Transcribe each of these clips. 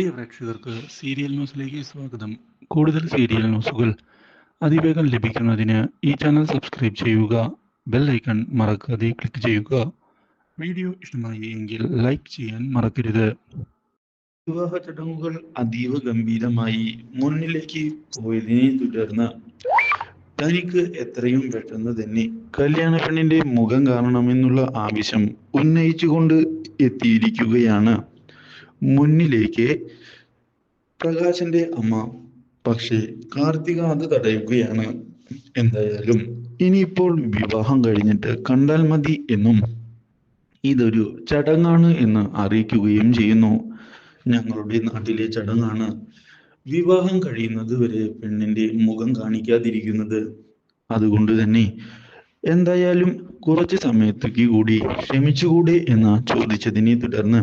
പ്രിയ പ്രേക്ഷകർക്ക് സീരിയൽ ന്യൂസിലേക്ക് സ്വാഗതം. കൂടുതൽ സീരിയൽ ന്യൂസുകൾ അതിവേഗം ലഭിക്കുന്നതിന് ഈ ചാനൽ സബ്സ്ക്രൈബ് ചെയ്യുക ബെൽ ഐക്കൺ മറക്കാതെ ക്ലിക്ക് ചെയ്യുക. വീഡിയോ ഇഷ്ടമായി എങ്കിൽ ലൈക്ക് ചെയ്യാൻ മറക്കരുത്. വിവാഹ ചടങ്ങുകൾ അതീവ ഗംഭീരമായി മുന്നിലേക്ക് പോയതിനെ തുടർന്ന് തനിക്ക് എത്രയും പെട്ടെന്ന് തന്നെ കല്യാണ പെണ്ണിന്റെ മുഖം കാണണമെന്നുള്ള ആവശ്യം ഉന്നയിച്ചുകൊണ്ട് എത്തിയിരിക്കുകയാണ്. മുന്നിലേക്ക് പ്രകാശന്റെ അമ്മ. പക്ഷേ കാർത്തിക അത് തടയുകയാണ്. എന്തായാലും ഇനിയിപ്പോൾ വിവാഹം കഴിഞ്ഞിട്ട് കണ്ടാൽ മതി എന്നും ഇതൊരു ചടങ്ങാണ് എന്ന് അറിയിക്കുകയും ചെയ്യുന്നു. ഞങ്ങളുടെ നാട്ടിലെ ചടങ്ങാണ്. വിവാഹം കഴിയുന്നത് വരെ പെണ്ണിന്റെ മുഖം കാണിക്കാതിരിക്കുന്നത്. അതുകൊണ്ട് തന്നെ എന്തായാലും കുറച്ച് സമയത്തേക്ക് കൂടി ക്ഷമിച്ചുകൂടെ എന്ന് ചോദിച്ചതിനെ തുടർന്ന്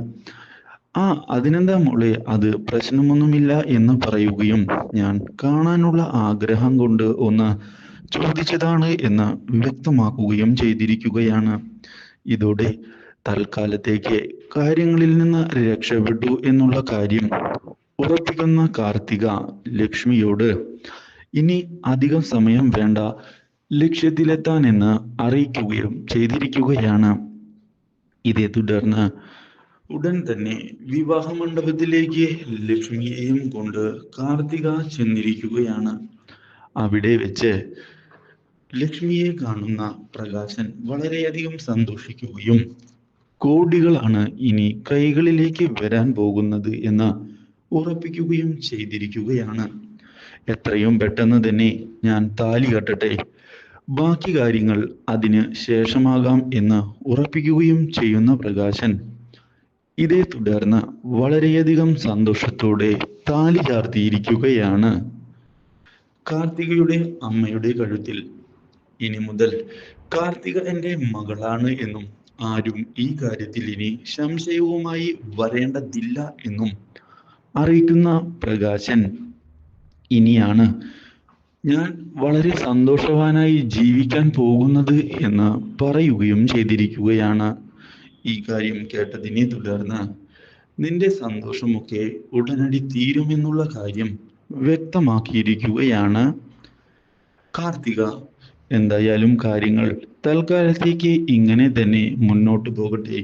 ആ അതിനെന്താ മോളെ? അത് പ്രശ്നമൊന്നുമില്ല എന്ന് പറയുകയും ഞാൻ കാണാനുള്ള ആഗ്രഹം കൊണ്ട് ഒന്ന് ചോദിച്ചതാണ് എന്ന് വ്യക്തമാക്കുകയും ചെയ്തിരിക്കുകയാണ്. ഇതോടെ തൽക്കാലത്തേക്ക് കാര്യങ്ങളിൽ നിന്ന് രക്ഷപ്പെട്ടു എന്നുള്ള കാര്യം ഉറപ്പിക്കുന്ന കാർത്തിക ലക്ഷ്മിയോട് ഇനി അധികം സമയം വേണ്ട ലക്ഷ്യത്തിലെത്താൻ എന്ന് അറിയിക്കുകയും ചെയ്തിരിക്കുകയാണ്. ഇതേ തുടർന്ന് ഉടൻ തന്നെ വിവാഹ മണ്ഡപത്തിലേക്ക് ലക്ഷ്മിയെയും കൊണ്ട് കാർത്തിക ചെന്നിരിക്കുകയാണ്. അവിടെ വെച്ച് ലക്ഷ്മിയെ കാണുന്ന പ്രകാശൻ വളരെയധികം സന്തോഷിക്കുകയും കോടികളാണ് ഇനി കൈകളിലേക്ക് വരാൻ പോകുന്നത് എന്ന് ഉറപ്പിക്കുകയും ചെയ്തിരിക്കുകയാണ്. എത്രയും പെട്ടെന്ന് തന്നെ ഞാൻ താലി കെട്ടട്ടെ. ബാക്കി കാര്യങ്ങൾ അതിന് ശേഷമാകാം എന്ന് ഉറപ്പിക്കുകയും ചെയ്യുന്ന പ്രകാശൻ ഇതേ തുടർന്ന് വളരെയധികം സന്തോഷത്തോടെ താലി ചാർത്തിയിരിക്കുകയാണ് കാർത്തികയുടെ അമ്മയുടെ കഴുത്തിൽ. ഇനി മുതൽ കാർത്തിക എന്റെ മകളാണ് എന്നും ആരും ഈ കാര്യത്തിൽ ഇനി സംശയവുമായി വരേണ്ടതില്ല എന്നും അറിയിക്കുന്ന പ്രകാശൻ ഇനിയാണ് ഞാൻ വളരെ സന്തോഷവാനായി ജീവിക്കാൻ പോകുന്നത് എന്ന് പറയുകയും ചെയ്തിരിക്കുകയാണ്. ഈ കാര്യം കേട്ടതിനെ തുടർന്ന് നിന്റെ സന്തോഷമൊക്കെ ഉടനടി തീരുമെന്നുള്ള കാര്യം വ്യക്തമാക്കിയിരിക്കുകയാണ്. കാർത്തിക എന്തായാലും കാര്യങ്ങൾ തൽക്കാലത്തേക്ക് ഇങ്ങനെ തന്നെ മുന്നോട്ട് പോകട്ടെ.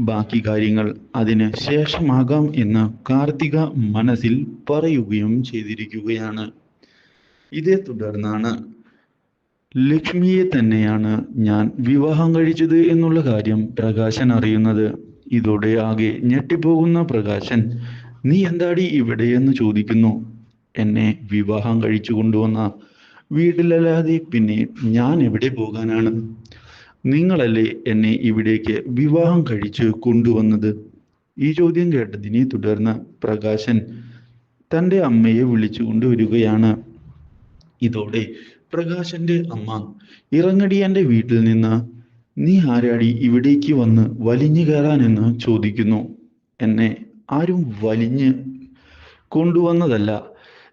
ബാക്കി കാര്യങ്ങൾ അതിന് ശേഷമാകാം എന്ന് കാർത്തിക മനസ്സിൽ പറയുകയും ചെയ്തിരിക്കുകയാണ്. ഇതേ തുടർന്നാണ് ലക്ഷ്മിയെ തന്നെയാണ് ഞാൻ വിവാഹം കഴിച്ചത് എന്നുള്ള കാര്യം പ്രകാശൻ അറിയുന്നത്. ഇതോടെ ആകെ ഞെട്ടിപ്പോകുന്ന പ്രകാശൻ നീ എന്താടി ഇവിടെയെന്ന് ചോദിക്കുന്നു? എന്നെ വിവാഹം കഴിച്ചു കൊണ്ടുവന്ന വീട്ടിലല്ലാതെ പിന്നെ ഞാൻ എവിടെ പോകാനാണ്? നിങ്ങളല്ലേ എന്നെ ഇവിടേക്ക് വിവാഹം കഴിച്ച് കൊണ്ടുവന്നത്? ഈ ചോദ്യം കേട്ടതിനെ തുടർന്ന് പ്രകാശൻ തന്റെ അമ്മയെ വിളിച്ചു കൊണ്ടുവരികയാണ്. ഇതോടെ പ്രകാശന്റെ അമ്മ ഇറങ്ങടി എന്റെ വീട്ടിൽ നിന്ന്. നീ ആരാടി ഇവിടേക്ക് വന്ന് വലിഞ്ഞു കയറാനെന്ന് ചോദിക്കുന്നു. എന്നെ ആരും വലിഞ്ഞ് കൊണ്ടുവന്നതല്ല.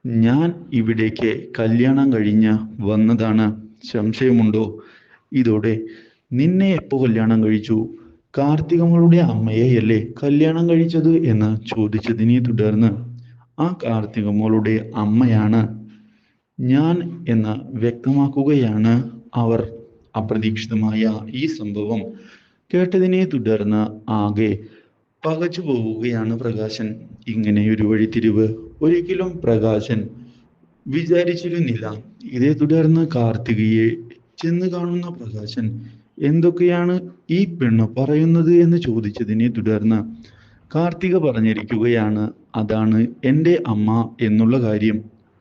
ഞാൻ ഇവിടേക്ക് കല്യാണം കഴിഞ്ഞ് വന്നതാണ്. സംശയമുണ്ടോ? ഇതോടെ നിന്നെ എപ്പോ കല്യാണം കഴിച്ചു? കാർത്തികമ്മളുടെ അമ്മയെയല്ലേ കല്യാണം കഴിച്ചത് എന്ന് ചോദിച്ചതിനെ തുടർന്ന് ആ കാർത്തികമ്മളുടെ അമ്മയാണ് ഞാൻ എന്ന് വ്യക്തമാക്കുകയാണ് അവർ അപ്രതീക്ഷിതമായ ഈ സംഭവം കേട്ടതിനെ തുടർന്ന് ആകെ പകച്ചു പോവുകയാണ് പ്രകാശൻ. ഇങ്ങനെ ഒരു വഴിത്തിരിവ് ഒരിക്കലും പ്രകാശൻ വിചാരിച്ചിരുന്നില്ല. ഇതേ തുടർന്ന് കാർത്തികയെ ചെന്ന് കാണുന്ന പ്രകാശൻ എന്തൊക്കെയാണ് ഈ പെണ്ണ് പറയുന്നത് എന്ന് ചോദിച്ചതിനെ തുടർന്ന് കാർത്തിക പറഞ്ഞിരിക്കുകയാണ് അതാണ് എന്റെ അമ്മ എന്നുള്ള കാര്യം.